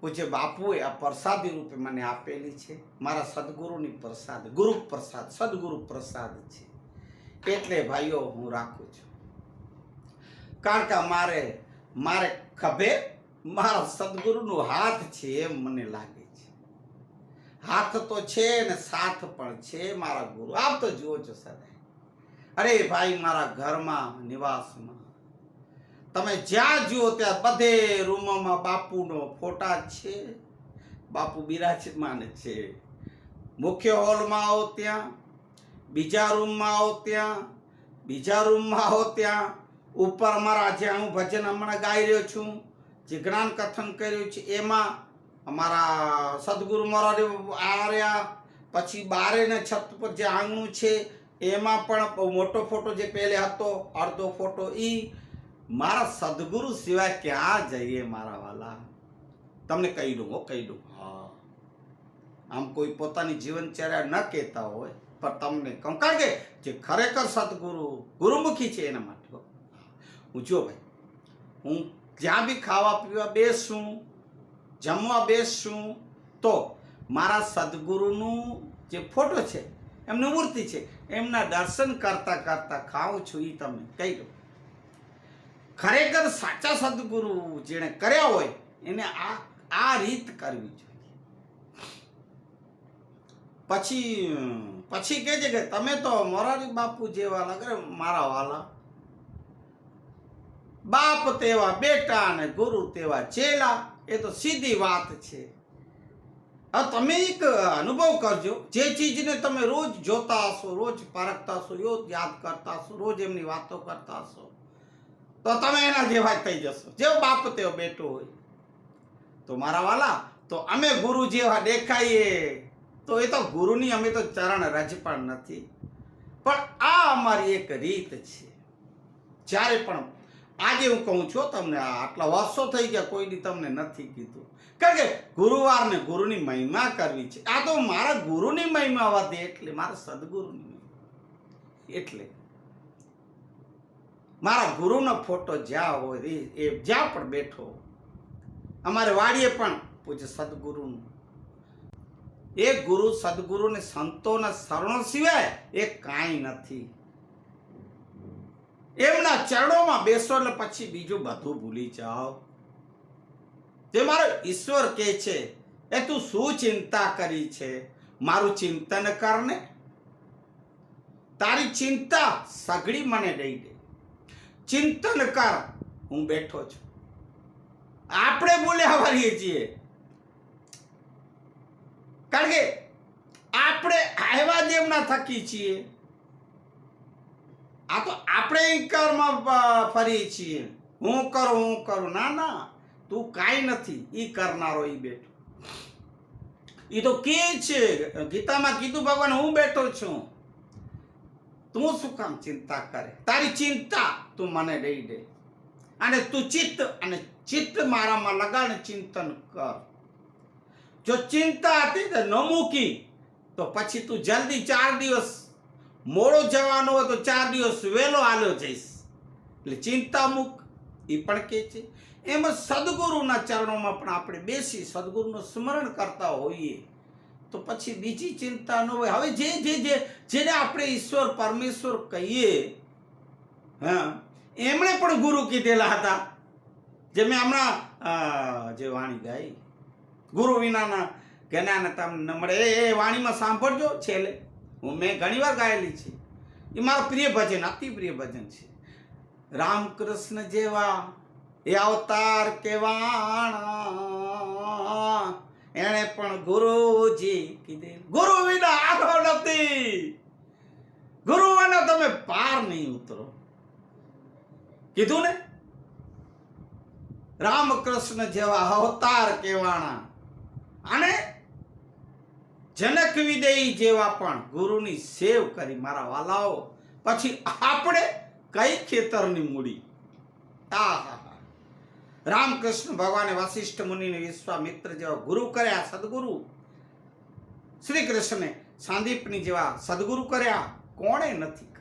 પૂજ્ય બાપુએ આ પ્રસાદી રૂપે મને આપેલી છે. મારા સદગુરુની પ્રસાદ ગુરુ પ્રસાદ સદગુરુ પ્રસાદ છે. એટલે ભાઈઓ, હું રાખું છું. કારણ કે મારે મારે ખભે મારા સદગુરુનો હાથ છે એમ મને લાગે છે. હાથ તો છે ને સાથ પણ છે મારા ગુરુ. આપ તો જુઓ છો સદાય. અરે ભાઈ, મારા ઘરમાં નિવાસમાં તમે જ્યાં જુઓ ત્યાં બધે રૂમોમાં બાપુનો ફોટા છે. બાપુ બિરાજમાન છે. મુખ્ય હોલમાં આવો ત્યાં, બીજા રૂમમાં આવો ત્યાં, બીજા રૂમમાં આવો ત્યાં. ઉપર અમારા જ્યાં હું ભજન હમણાં ગાઈ રહ્યો છું, જે જ્ઞાન કથન કર્યું છે, એમાં અમારા સદગુરુ મહારાજ આર્યા, પછી બારે ને છત પર જે આંગણું છે, એમાં પણ મોટો ફોટો જે પહેલે હતો, અડધો ફોટો ઈ મારા સદગુરુ સિવાય ક્યાં જઈએ મારા વાલા? તમને કહી દઉં હો કહી દઉં. હા. આમ કોઈ પોતાની જીવનચર્યા ન કહેતા હોય પણ તમને કહું કારણ કે જે ખરેખર સદગુરુ ગુરુમુખી છે એના માટે હું. જો ભાઈ હું જ્યાં બી ખાવા પીવા બેસું જમવા બેસું તો મારા સદગુરુનું જે ફોટો છે એમની મૂર્તિ છે એમના દર્શન કરતા કરતા ખાઉં છું એ તમને કહી દઉં. ખરેખર સાચા સદગુરુ જેણે કર્યા હોય, એને આ આ રીત કરવી જોઈએ. પછી પછી કહે છે કે તમે તો મોરારી બાપુ જેવા લાગે મારા વાલા. બાપ તેવા બેટા અને ગુરુ તેવા ચેલા એ તો સીધી વાત છે. આ તમે એક અનુભવ કરજો, જે ચીજને તમે રોજ જોતા હશો, રોજ પારખતા હશો રોજ યાદ કરતા હશો, રોજ એમની વાતો કરતા હશો. તો તમે એના જેવા થઈ જશો. જેવો બાપ તેવો બેટો હોય. તો મારા વાલા, તો અમે ગુરુ જેવા દેખાઈએ. તો એ તો ગુરુની, અમે તો ચરણ રજ પણ નથી. પણ આ અમારી એક રીત છે. જ્યારે પણ, આજે હું કહું છું, તમને આટલા વર્ષો થઈ ગયા, કોઈ દી તમને નથી કીધું. કારણ કે ગુરુવારને ગુરુની મહિમા કરવી છે. આ તો મારા ગુરુની મહિમા વધે એટલે મારા સદગુરુની એટલે મારા ગુરુનો ફોટો જ્યાં હોય એ- જ્યાં પણ બેઠો અમારે વાડીએ પણ પૂજ્ય સદગુરુનું. એ ગુરુ સદગુરુને સંતોના શરણો સિવાય એ કાંઈ નથી. એમના ચરણોમાં બેસો એટલે પછી બીજું બધું ભૂલી જાઓ. જે મારો ઈશ્વર કહે છે, એ તું શું ચિંતા કરી છે? મારું ચિંતન કરને. તારી ચિંતા સઘળી મને દઈ દે. ચિંતન કર હું બેઠો છું. આપણે બોલ્યા વાળીએ છીએ. કારણ કે આપણે આવ્યા દેવના થકી છીએ. આ તો આપણે પ- ફરીએ છીએ. હું કરું હું કરું. ના ના, તું કાંઈ નથી. એ કરનારો એ બેઠો. એ તો કે છે, ગીતામાં કીધું ભગવાન હું બેઠો છું. તું શું કામ ચિંતા કરે? તારી ચિંતા તું મને રહી દે. અને તું ચિત્ત અને ચિત્ત મારામાં લગાડ ચિંતન કર. જો ચિંતા હતી તો ન મૂકી, તો પછી તું જલ્દી ચાર દિવસ મોડો જવાનો હોય તો ચાર દિવસ વહેલો હાલ્યો જઈશ. એટલે ચિંતા મૂક એ પણ કે છે. એમ સદગુરુના ચરણોમાં પણ આપણે બેસી સદગુરુનું સ્મરણ કરતા હોઈએ. તો પછી બીજી ચિંતા ન હોય. હવે જે જે જે, જેને આપણે ઈશ્વર, પરમેશ્વર કહીએ, હા એમણે પણ ગુરુ કીધેલા હતા. જે મેં હમણાં જે વાણી ગાઈ, ગુરુ વિનાના જ્ઞાન તમને ન મળે. એ વાણીમાં સાંભળજો છેલ્લે. હું મેં ઘણી વાર ગાયેલી છે. એ મારું પ્રિય ભજન, અતિ પ્રિય ભજન છે. રામકૃષ્ણ જેવા એ અવતાર કેવાણા. એણે પણ ગુરુજી કીધે ગુરુ વિના આગળ નથી. ગુરુ વિના તમે પાર નહીં ઉતરો. કીધું ને? રામકૃષ્ણ જેવા અવતાર કેવાણા અને જનક વિદેય જેવા પણ ગુરુની સેવ કરી મારા વાલાઓ. પછી આપણે કઈ ખેતરની મૂડી? આહાહા. રામકૃષ્ણ ભગવાને વશિષ્ઠ મુનિને વિશ્વામિત્ર જેવા ગુરુ કર્યા, સદગુરુ. શ્રી કૃષ્ણે સાંદીપની જેવા સદગુરુ કર્યા. કોણે નથી?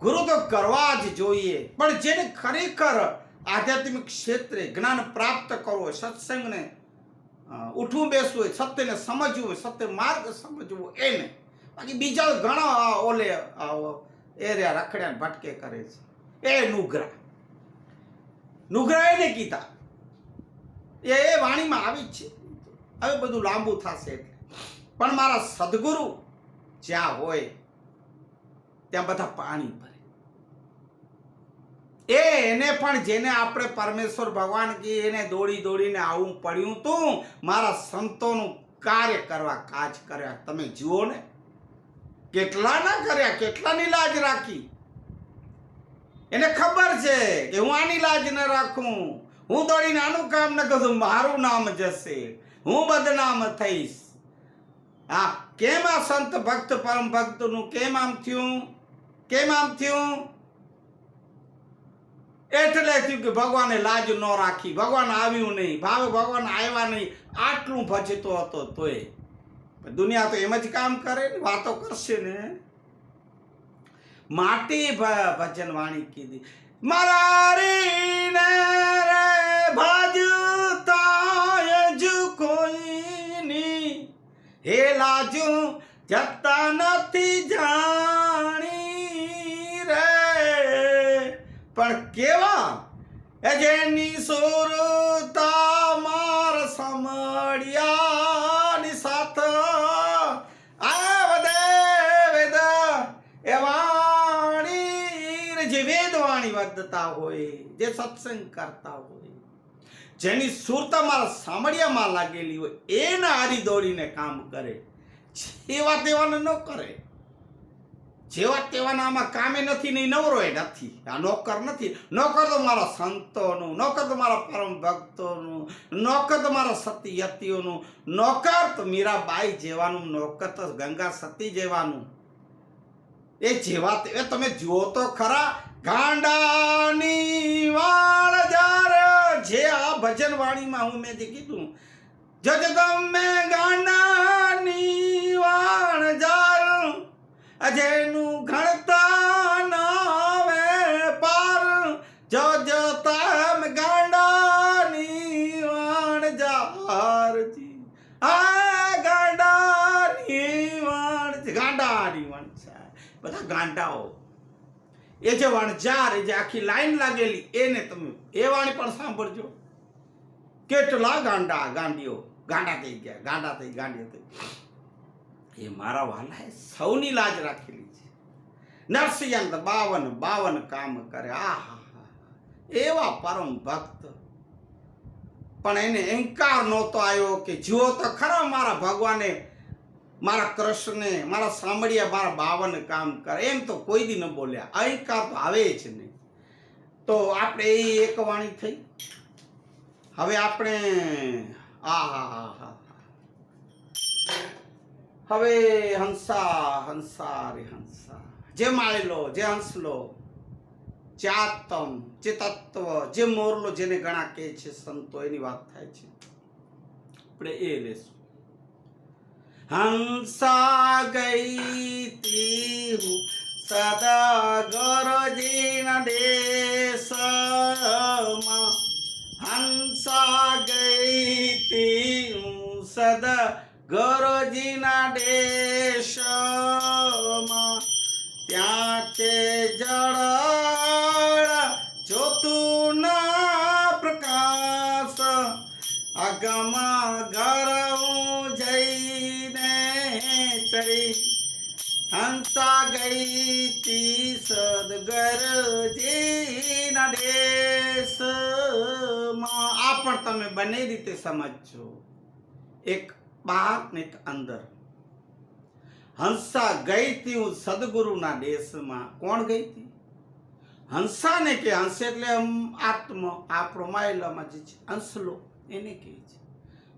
ગુરુ તો કરવા જ જોઈએ. પણ જેને ખરેખર આધ્યાત્મિક ક્ષેત્રે જ્ઞાન પ્રાપ્ત કરવો સત્સંગને ઉઠવું, બેસવું હોય, સત્યને સમજવું હોય, સત્ય માર્ગ સમજવો એને. બાકી બીજા ઘણા ઓલે એ એરિયા રખડ્યા ભટકે કરે છે. એ નુગ્રા. નુગ્રા એને કીધા. એ એ વાણીમાં આવી જ છે. હવે બધું લાંબુ થશે એટલે. પણ મારા સદગુરુ જ્યાં હોય, ત્યાં બધા પાણી ભરે. એ એને પણ જેને આપણે પરમેશ્વર ભગવાન કી એને દોડી દોડીને આવું પડ્યું તું, મારા સંતોનું કાર્ય કરવા કાજ કર્યા. તમે જુઓ ને, કેટલા ના કર્યા કેટલાની લાજ રાખી. એને ખબર છે કે હું આની લાજ ન રાખું. હું દોડીને આનું કામ ન કરું, મારું નામ જશે. હું બદનામ થઈશ. હા કેમ આ સંત ભક્ત, પરમ ભક્તનું કેમ આમ થયું? કેમ આમ થયું? એટલે થયું કે ભગવાને લાજ ન રાખી. ભગવાન આવ્યું નહીં. ભાવ ભગવાન આવ્યા નહીં. આટલું ભજતો હતો તોય. દુનિયા તો એમ જ કામ કરે ને, વાતો કરશે ને. માટે ભજન વાણી કીધી. મારી ને રે ભજતા જ કોઈની. હે લાજુ જતા નથી જાણી. પણ કેવા? એ જેની સુરતા માર સમડિયાની સાથ. જે વેદવાણી વધતા હોય, જે સત્સંગ કરતા હોય. જેની સુરતા મારા સામડિયામાં લાગેલી હોય, એના હારી દોડીને કામ કરે. એવા તેવાને ન કરે. જેવા તેવાના આમાં કામે નથી ને નવરો એ નથી. આ નોકર નથી. નોકર તો મારા સંતોનું, નોકર તો મારા પરમ ભક્તોનું, નોકર તો મારા સતીયતીઓનું નોકર તો મીરાબાઈ જેવાનું, નોકર તો ગંગા સતી જેવાનું. એ જેવા એ તમે જુઓ તો ખરા, ગાંડાની વાળ જાર જે આ ભજન વાણીમાં હું મેં જે કીધું જજ તમે ગાંડાની અજયનું ગણતા નાવે પાર જો જો તમ ગાંડાની વાણ જારજી આ ગાંડાની વાણ ગાંડાની વાણ છે બધા ગાંડાઓ એ જે વણઝાર એ જે આખી લાઈન લાગેલી એને તમે એ વાણી પણ સાંભળજો કેટલા ગાંડા ગાંડીઓ ગાંડા થઈ ગયા ગાંડા થઈ ગાંડીઓ થઈ એ મારા વાલાએ સૌની લાજ રાખેલી છે. નરસિંહ બાવન બાવન કામ કરે. આ એવા પરમ ભક્ત. પણ એને અહંકાર નહોતો આવ્યો કે, જુઓ તો ખરા મારા ભગવાને મારા કૃષ્ણને, મારા સાંભળ્યા મારા બાવન કામ કરે. એમ તો કોઈ દી ન બોલ્યા. અહંકાર તો આવે જ નહીં તો આપણે એ એક વાણી થઈ. હવે આપણે, આ, હા હા હા. હવે હંસા હંસા રે હંસા. જે માળેલો જે હંસલો, જે જે તત્વ, જે મોરલો જેને ઘણા કહે છે સંતો, એની વાત થાય છે. આપણે એ લેશું. હંસા ગઈ તી હું સદા ગરજીના દેશમાં. હંસા ગઈ તી હું સદા ગરજીના દેશમાં ત્યાં તે જળ જોતું ના પ્રકાશ અગમ ઘર હું જઈને ચડી. હંસા ગઈ તી સદગર જીના દેશમાં. આ પણ તમે બંને રીતે સમજજો. એક બહાર ને અંદર. હંસા ગઈ હતી હું સદગુરુના દેશમાં. કોણ ગઈ હતી હંસાને કે હંસ એટલે આત્મ આપણો માયલામાં જે છે, હંસલો. એને કહે છે.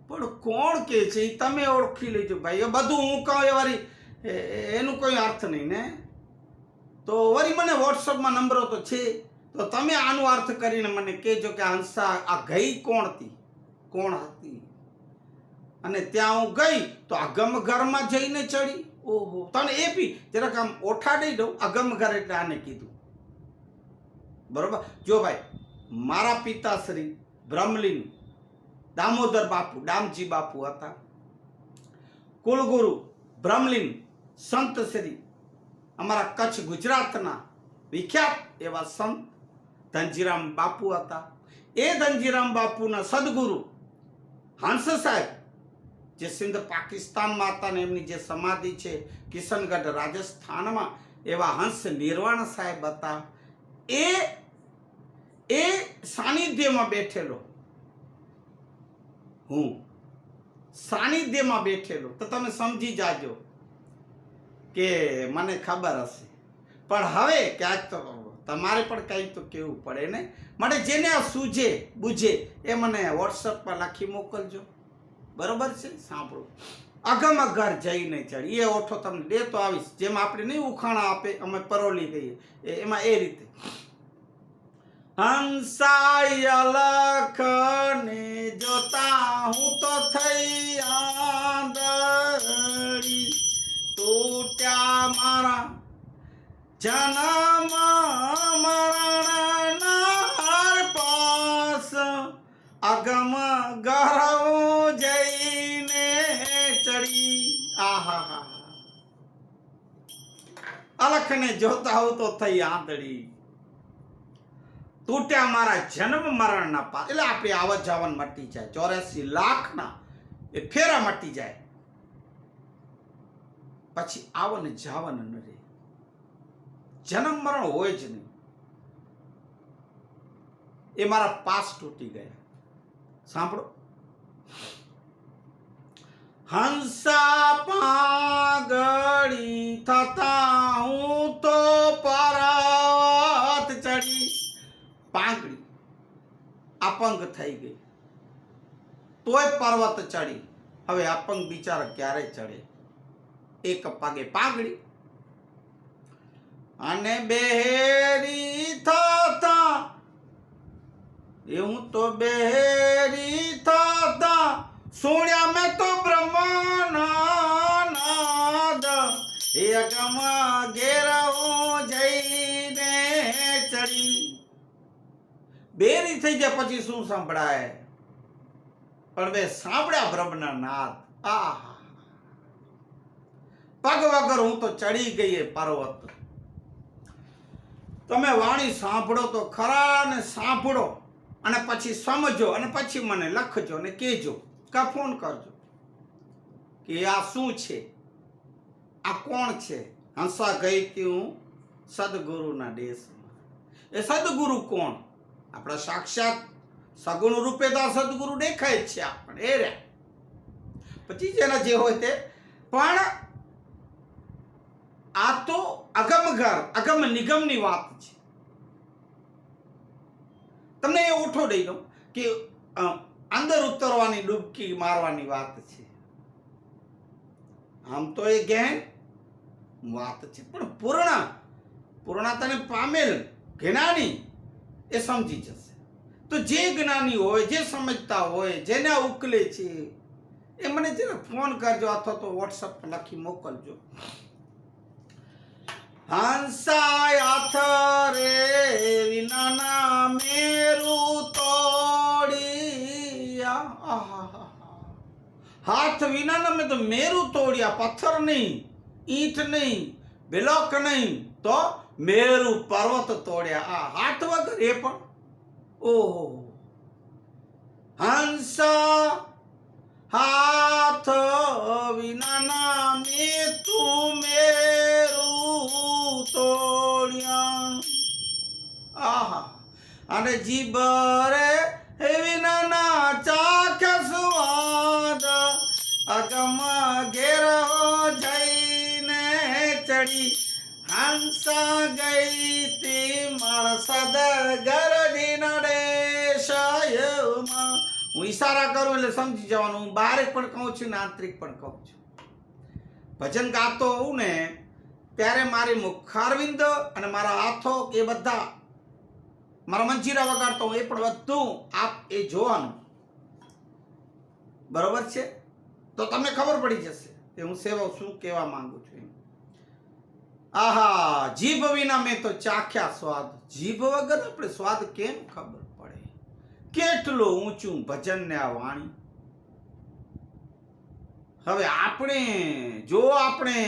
પણ કોણ કે છે, એ તમે ઓળખી લેજો ભાઈ. એ બધું હું કહું, એ એ- એનું કોઈ અર્થ નહીં ને. તો વળી મને વોટ્સઅપમાં નંબરો તો છે. તો તમે આનો અર્થ કરીને મને કહેજો કે હંસા, આ ગઈ કોણ હતી કોણ હતી? અને ત્યાં હું ગઈ તો અગમ ઘરમાં જઈને ચડી. ઓહો. તને એ પી જરાક આમ ઓઠાડી દઉં. અગમ ઘર એટલે આને કીધું. બરોબર? જો ભાઈ મારા પિતાશ્રી બ્રહ્મલીન દામોદર બાપુ ડામજી બાપુ હતા. કુલગુરુ બ્રહ્મલીન સંત શ્રી અમારા કચ્છ ગુજરાતના વિખ્યાત એવા સંત ધનજીરામ બાપુ હતા. એ ધનજીરામ બાપુના સદગુરુ હંસ સાહેબ જે સિંધ પાકિસ્તાનમાં હતા ને એમની જે સમાધિ છે કિશનગઢ રાજસ્થાનમાં, એવા હંસ નિર્વાણ સાહેબ હતા. એ એ સાનિધ્યમાં બેઠેલો. હું સાનિધ્યમાં બેઠેલો. તો તમે સમજી જાજો કે મને ખબર હશે. પણ હવે ક્યાંક તો તમારે પણ કંઈક તો કહેવું પડે ને? મને જેને આ સૂજે, બુજે, એ મને વોટ્સઅપ પર લખી મોકલજો. બરોબર છે? સાંભળો. અગમ અગર જઈને ચડી. એ ઓઠો તમને દે તો આવીશ. જેમ આપણે નહીં ઉખાણા આપે, અમે પરોલી ગઈએ એમાં એ રીતે. હંસાય લખને જોતા હું તો થઈ આંધળી. તૂટ્યા મારા જન્મ મરણના પાસ. અગમ ગરવ અલખને જોતા હોવ તો થઈ આંધળી. તૂટ્યા મારા જન્મ મરણના પા એટલે આપણી આવત જાવન મટી જાય. ચોર્યાસી લાખના એ ફેરા મટી જાય. પછી આવન જાવન ન રહે. જન્મ મરણ હોય જ નહીં. એ મારા પાસ તૂટી ગયા. સાંભળો. હંસા પાગળી થતા હું તો પર્વત ચડી. પાંગડી અપંગ થઈ ગઈ. તોય પર્વત ચડી. હવે અપંગ બિચારો ક્યારે ચડે? એક પગે પાઘડી અને બેહેરી થતા. એવું તો બેહેરી થતા. સુણ્યા તો બ્રહ્માનંદ. એ અગમ ઘેર હું જઈને ચડી. બેરી થઈ ગયા પછી શું સાંભળાય? પણ બે સાંભળ્યા બ્રહ્મના નાદ. આહા. પગ વગર હું તો ચડી ગઈ એ પર્વત. તમે વાણી સાંભળો તો ખરા ને સાંભળો અને પછી સમજો અને પછી મને લખજો અને કહેજો. કા ફોન કરજો કે આ શું છે? આ કોણ છે? હંસા ગઈ હતી હું સદગુરુના દેશમાં એ સદગુરુ કોણ? આપણા સાક્ષાત સગુણ રૂપે તો સદગુરુ દેખાય છે આપણે એ રહ્યા. પછી જેના જે હોય તે. પણ આ તો અગમગર અગમ નિગમની વાત છે. તમને એ ઓઠો દઈ દઉં કે અંદર ઉતરવાની ડૂબકી મારવાની વાત છે. આમ તો એ ગહેન વાત છે. પણ પૂર્ણ પૂર્ણતાને પામેલ જ્ઞાની એ સમજી જશે. તો જે જ્ઞાની હોય, જે સમજતા હોય, જેને ઉકલે છે, એ મને જરા ફોન કરજો અથવા તો વોટ્સઅપ લખી મોકલજો. હંસાય આથરે વિના મેરુ આહાહા. હાથ વિનાના મેં તો મેરું તોડ્યા, પથ્થર નહીં, ઈંટ નહીં, બ્લોક નહીં, તો મેરુ પર્વત તોડ્યા. આ હાથ વગર એ પણ? ઓહો. હંસ હાથ વિનાના મેં તું મેરું તોડ્યા. આહા. અને જીબરે વિનાના ચાખ મારા સદર ગરજી નડેશયમાં હું ઈશારા કરું એટલે સમજી જવાનું હું બહાર પણ કહું છું ને આંતરિક પણ કહું છું ભજન ગાતો હોઉં ને ત્યારે મારી મુખારવિંદ અને મારા હાથો એ બધા મારા મંજીરા વગાડતો હું એ પણ બધું આપ એ જોવાનું બરોબર છે તો તમને ખબર પડી જશે કે હું સેવા શું કહેવા માંગુ છું આહા, જીભ વિના મેં તો ચાખ્યા સ્વાદ. જીભ વગર આપણે સ્વાદ કેમ ખબર પડે? કેટલું ઊંચું ભજન ને આ વાણી. હવે આપણે, જો આપણે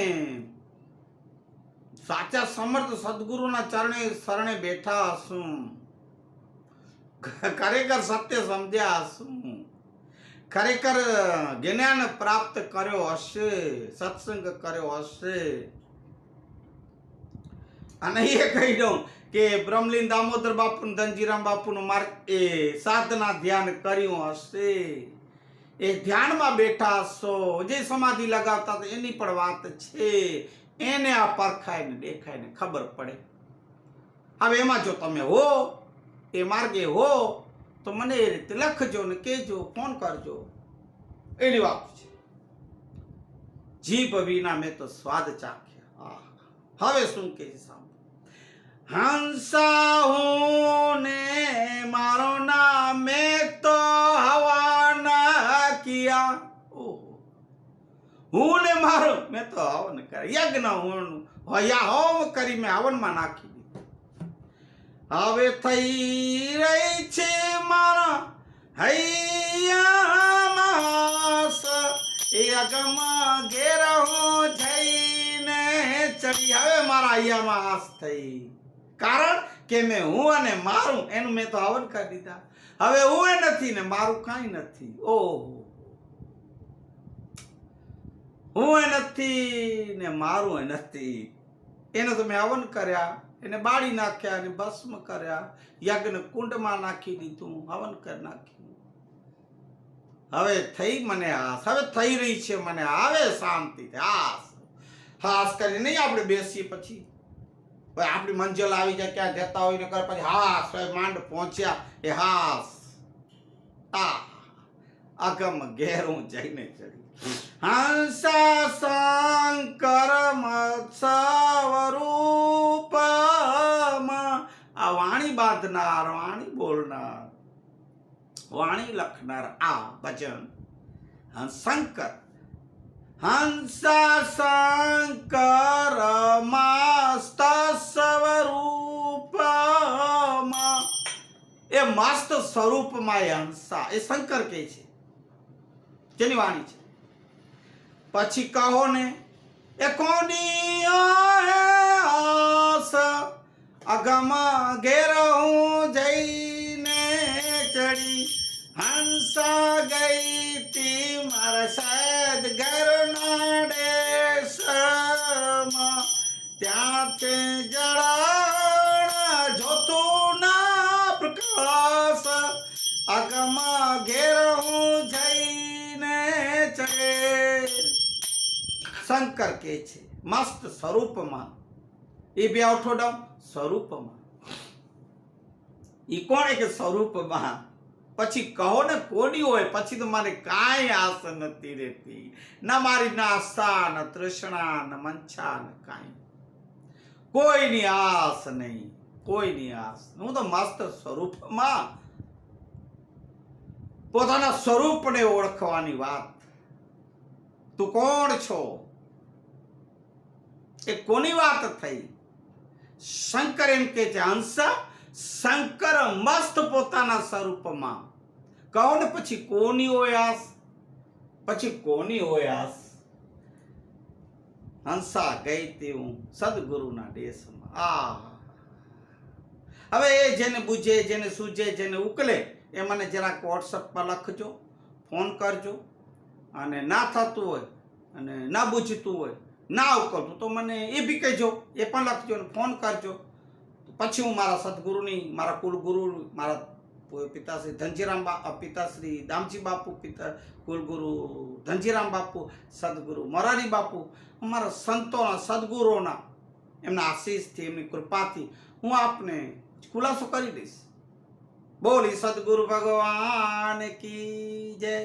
સાચા સમર્થ સદગુરુના ચરણે શરણે બેઠા હશું, ખરેખર સત્ય સમજ્યા હશું, ખરેખર જ્ઞાન પ્રાપ્ત કર્યો હશે, સત્સંગ કર્યો હશે અને એ કહી દઉં કે બ્રહ્મલીન દામોદર બાપુ ધનજીરામ બાપુનું માર્ગ એ સાધના ધ્યાન કર્યું હશે. એ ધ્યાનમાં બેઠા હશો. જે સમાધિ લગાવતા હતા, એની પણ વાત છે. એને આ પરખાય ને દેખાય ને ખબર પડે. હવે એમાં જો તમે હો, એ માર્ગે હો, તો મને એ રીતે લખજો ને કહેજો, ફોન કરજો. એની વાત છે. જીભ વિના મેં તો સ્વાદ ચાખ્યા. આહ. હવે શું કે. હંસા હું ને મારો નામ તો હવાના કિયા ઓહો. હું ને મારો, મેં તો હવન કર્યા. યજ્ઞ હું હયા હોમ કરી મેં હવનમાં નાખી દીધું. હવે થઈ રહી છે મારા હૈયામાં એ અગમાં ઘેર હું જઈને ચડી હવે મારા અહીંયામાં હાસ થઈ. કારણ કે મેં હું અને મારું, એનું મેં તો હવન કરી દીધા. હવે હું એ નથી ને મારું કાંઈ નથી. ઓહો. હું એ નથી ને મારું એ નથી. એને તો મેં હવન કર્યા. એને બાળી નાખ્યા અને ભસ્મ કર્યા. યજ્ઞ કુંડમાં નાખી દીધું, હવન કરી નાખ્યું. હવે થઈ મને આસ. હવે થઈ રહી છે, મને આવે શાંતિ, આસ. હાસ કરી નહીં આપણે બેસીએ પછી. ભાઈ આપણી મંજિલ આવી જાય ક્યાં જતા હોય ને કરે પછી હવે માંડ પહોંચ્યા. એ હાસ આ અગમ ઘેરું જઈને ચડી. હંસા શંકર મત્સવ આ વાણી બાંધનાર, વાણી બોલનાર, વાણી લખનાર આ ભજન. શંકર હંસા શંકર મસ્ત સ્વરૂપમાં એ મસ્ત સ્વરૂપમાં એ હંસા, એ શંકર કે છે. જેની વાણી છે. પછી કહો ને, એ કોની આસ? અગમ ઘેર હું જઈને ચડી. હંસા ગઈ તી મારા સાદ ઘરના શંકર કે છે, મસ્ત સ્વરૂપમાં. એ બે અવઠો સ્વરૂપમાં. એ કોણે કે સ્વરૂપમાં? પછી કહો ને કોની હોય, પછી તો મારે કાંઈ આસ નથી રહેતી. ના મારી ના આશા, ન તૃષ્ણા, ન મંછા ન કાંઈ. કોઈની આસ નહીં, કોઈની આસ. હું તો મસ્ત સ્વરૂપમાં. પોતાના સ્વરૂપને ઓળખવાની વાત. તું કોણ છો? એ કોની વાત થઈ? શંકર એમ કે છે, હંસા, શંકર મસ્ત પોતાના સ્વરૂપમાં. કહો ને પછી કોની હોય આસ? પછી કોની હોય આસ? હંસા ગઈ તે હું સદગુરુના દેશમાં આ હવે એ જેને બુજે, જેને સૂજે, જેને ઉકલે, એ મને જરાક વોટ્સઅપ પર લખજો, ફોન કરજો. અને ના થતું હોય અને ના બૂझતું હોય ના ઉકલતું તો મને એ બી કહેજો, એ પણ લખજો અને ફોન કરજો. પછી હું મારા સદગુરુની, મારા કુલગુરુ, મારા પિતાશ્રી ધનજીરામ બા પિતાશ્રી દામજી બાપુ, પિતા કુલગુરુ ધનજીરામ બાપુ, સદગુરુ મોરારી બાપુ, અમારા સંતોના સદગુરુઓના એમના આશીષથી, એમની કૃપાથી હું આપને ખુલાસો કરી દઈશ. બોલી સદગુરુ ભગવાન કી જય?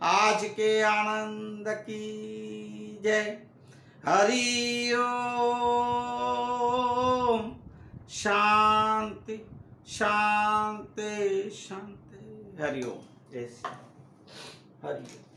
આજ કે આનંદ કી જય? હરિ ઓમ શાંતિ શાંતિ શાંતિ હરિ ઓમ જય શ્રી. હરિ ઓમ